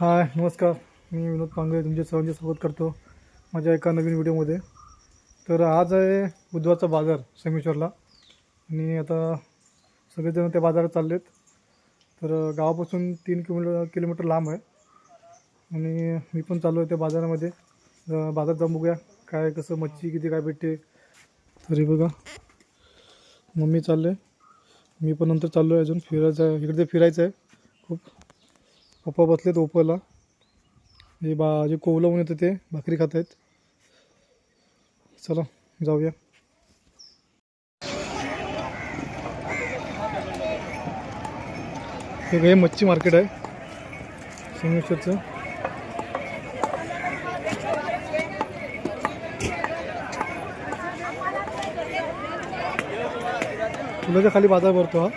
हाय नमस्कार. मी विनोद पांगळे तुमचे सर्वांचे स्वागत करतो माझ्या एका नवीन व्हिडिओमध्ये. तर आज आहे बुधवारचा बाजार संगमेश्वरला आणि आता सगळेजण त्या बाजारात चाललेत. तर गावापासून तीन किलोमीटर किलोमीटर लांब आहे. आणि मी पण चाललो आहे त्या बाजारामध्ये. बाजारात जाऊन बघूया काय कसं मच्छी किती काय भेटते. तरी बघा. मम्मी चालले. मी पण नंतर चाललो आहे अजून. फिरायचं आहे. इकडे फिरायचं आहे खूप. पप्पा बसलेत ओपरला हे बा जे कोवलं म्हणून येतं ते भाकरी खात आहेत. चला जाऊया. हे काही मच्छी मार्केट आहे. संगमेश्वरचं फुलाच्या खाली बाजार भरतो हा.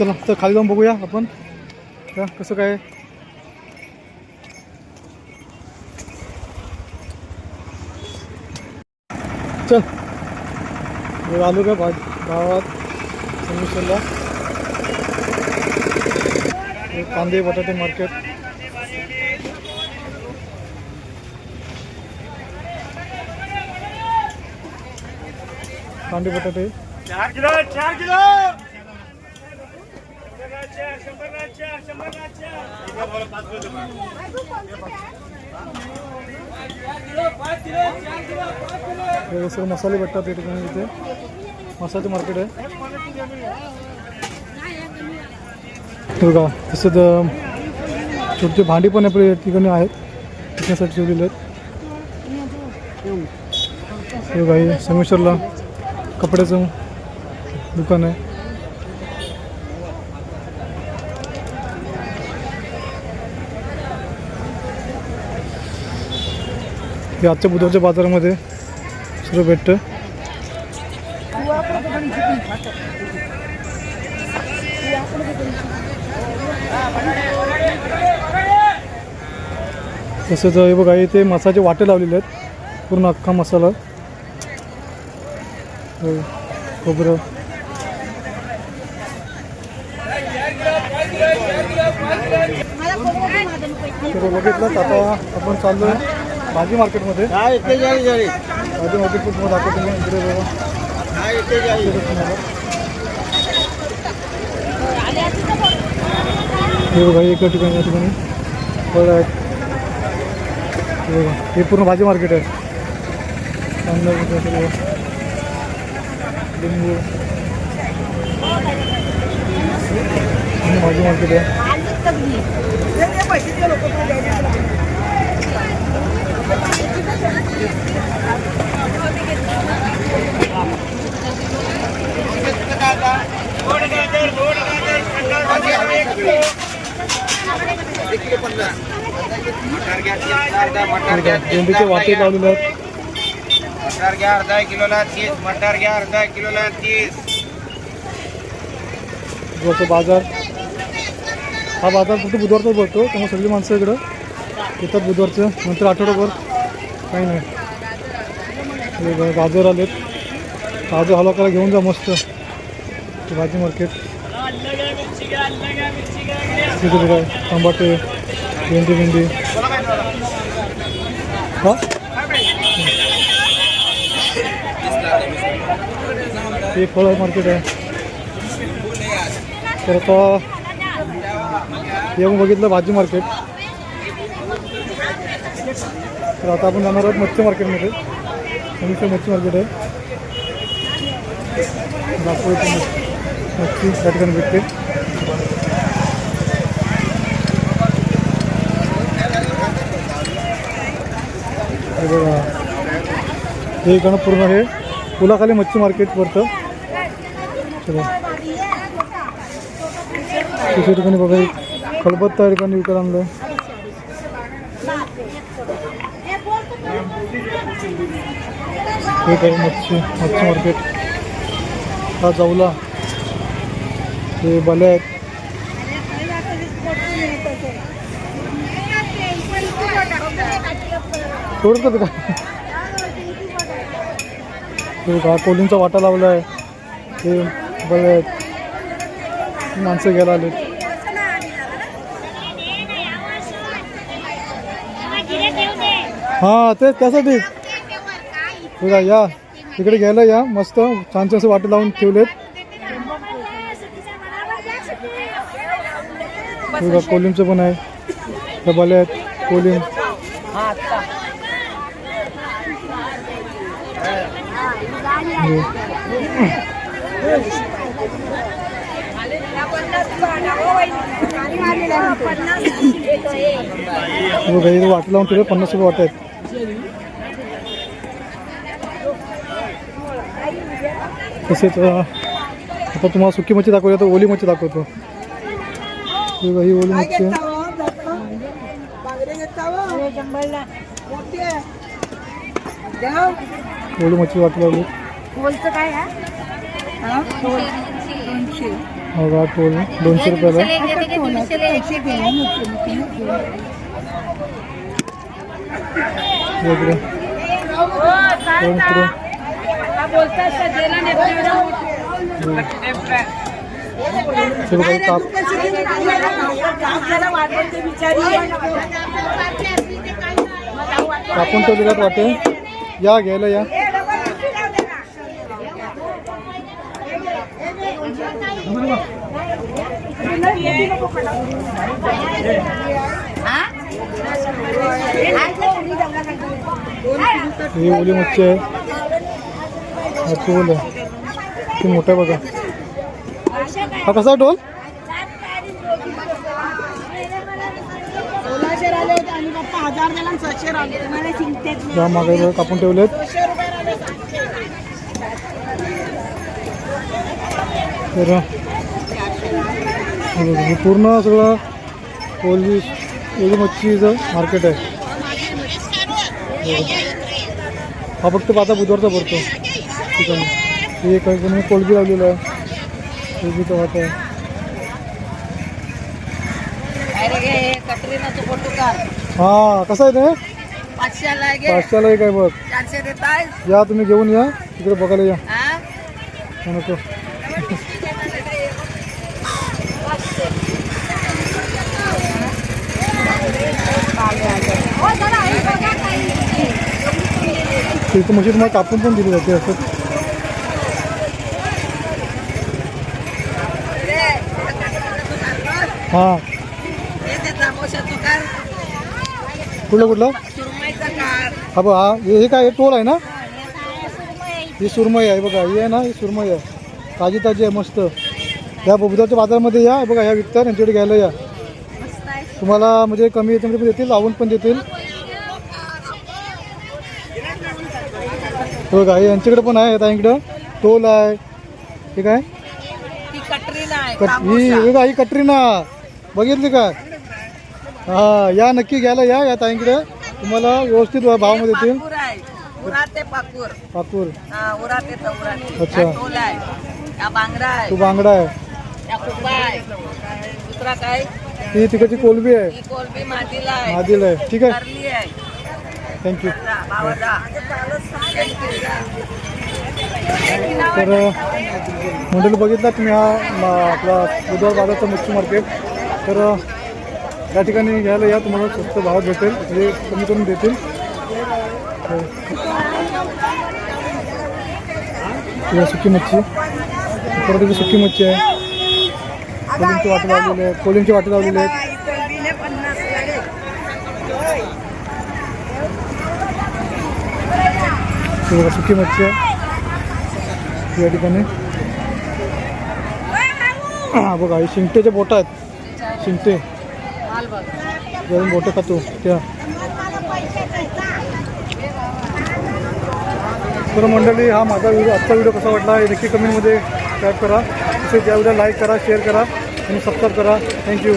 चला तर खाली जाऊन बघूया आपण. का कसं काय? चल. आलो का भा गावात? संगमेश्वरला. कांदे बटाटे मार्केट कांदे बटाटे. चार किलो चार किलो! सगळे मसाले भेटतात या ठिकाणी इथे. मसाल्याचे मार्केट आहे. बघा तसंच अं, छोटे भांडी पण आपल्या या ठिकाणी आहेत. विकण्यासाठी ठेवलेले आहेत. हे बघा संगमेश्वरला कपड्याचं दुकान आहे. हे आजच्या बुधवारच्या बाजारामध्ये सर्व भेटतं तसंच हे बघा इथे मसाचे वाटे लावलेले आहेत. पूर्ण अख्खा मसाला. खोबरं. बघितलं आता आपण चाललो आहे भाजी मार्केटमध्ये? हा भाजी मार्केट पण तुम्हाला दाखवतो मी इकडे बघा. हा. हे बघा एका ठिकाणी या ठिकाणी. फळं आहेत हे बघा. हे पूर्ण भाजी मार्केट आहे. कांदा. लिंबू. पूर्ण भाजी मार्केट आहे. भेंडीचे वाटे लावलेले आहेत मटार घ्या अर्धा किलोला तीस. मटार घ्या अर्धा किलोला तीस. बुधवारचा बाजार. हा बाजार फक्त बुधवारचाच भरतो? त्यामुळे सगळी माणसं इकडं. येतात बुधवारचं. नंतर आठवडाभर. काही नाही. गाजर आलेत. गाजर हलवा करायला घेऊन जा मस्त. भाजी मार्केट. टमाटे भेंडी भेंडी. हा? हे फळ मार्केट आहे. तर आता येऊन बघितलं भाजी मार्केट. तर आता आपण जाणार आहोत मच्छी मार्केटमध्ये. समुद्र मच्छी मार्केट आहे. दाखवतो मच्छी. त्या ठिकाणी भेटते. बघा. हे इकडं पूर्ण आहे पुलाखाली मच्छी मार्केट वरतं चला. ठिकाणी बघा खलबत्ता ठिकाणी विकत आणलं हे काही मच्छी मच्छी मार्केट. हा जाऊला हे भले आहेत. सोडत का का कोलिंगचा वाटा लावला आहे ते बरे आहेत. माणसं घ्यायला आले हां ते त्यासाठी. बघा या. तिकडे घ्यायला या. मस्त छानसे असं वाटे लावून ठेवलेत. बघा कोलिमचं पण आहे. डबाले आहेत कोलिम. हे. बघा इथे वाटे लावून ठेवले पन्नास रुपये वाट आहेत. तसेच आता तुम्हाला सुकी मच्छी दाखवली तर ओली मच्छी दाखवतो. हे ही ओली मच्छी ओली मच्छी वाटली काय बघा टोल दोनशे रुपयाला. आहे. हे इकडे दोन किलो. हे वाटे या घ्यायला या ही ओली मच्छी आहे. टोल आहे ती मोठा आहे बघा. हा कसा टोल मागे बघा कापून ठेवलेत. तर पूर्ण सगळं ओली ओली मच्छीचं मार्केट आहे. हा फक्त आता बुधवारचा भरतो. ठिकाणी हे काही कोणी कोलबी लावलेलं आहे. कोलबीचा वाट हा कसं आहे ते? पाचशेला घे एक आहे बघ. या तुम्ही घेऊन या. तिकडे बघायला या. हा? हा, नको. तिथं मशीन तुम्हाला कापून पण दिली जाते असं. हां. कुठलं कुठलं? हा बघ हा हे काय हे टोल आहे ना? ही सुरमई आहे बघा ही आहे ना ही सुरमई आहे. ताजी ताजी आहे मस्त. या बुधवारच्या बाजारामध्ये या बघा ह्या विकतात यांच्याकडे घ्यायला या. तुम्हाला म्हणजे कमी याच्यामध्ये पण देतील लावून पण देतील. बघा हे यांच्याकडे पण आहे ताईंकडं टोल आहे. कटरीना आहे ही बघा ही कटरीना. बघितली का? हा या नक्की घ्यायला या या ताईंकडे. तुम्हाला व्यवस्थित आहे. उरा ते पाकूर अच्छा. तो बांगडा आहे. ही तिकडची कोलबी आहे. ही कोलबी मातीला आहे. मादील आहे. ठीक आहे. थँक्यू. तर मंडळी बघितला तुम्ही हा आपला बुधवार बाजारचा मच्छी मार्केट तर या ठिकाणी घ्यायला या तुम्हाला स्वस्त भावात भेटेल म्हणजे कमी करून देतील. ही सुकी मच्छी. परत सुकी मच्छी आहे. कोलिंगची वाटे लावलेली आहे कोलिंगची वाटे लावलेली आहेत ही कोलबीने पन्नास लागेल. हे बघा सुकी मच्छी आहे. या ठिकाणी. हा बघा हे शिंगटेचे बोट आहेत. शिंगटे. माल गरम बोटं खातो त्या. तर मंडळी हा माझा व्हिडिओ आजचा व्हिडिओ कसा वाटला हे नक्की कमेंटमध्ये टॅप करा. तसेच या व्हिडिओ लाईक करा शेअर करा आणि सबस्क्राईब करा. थँक्यू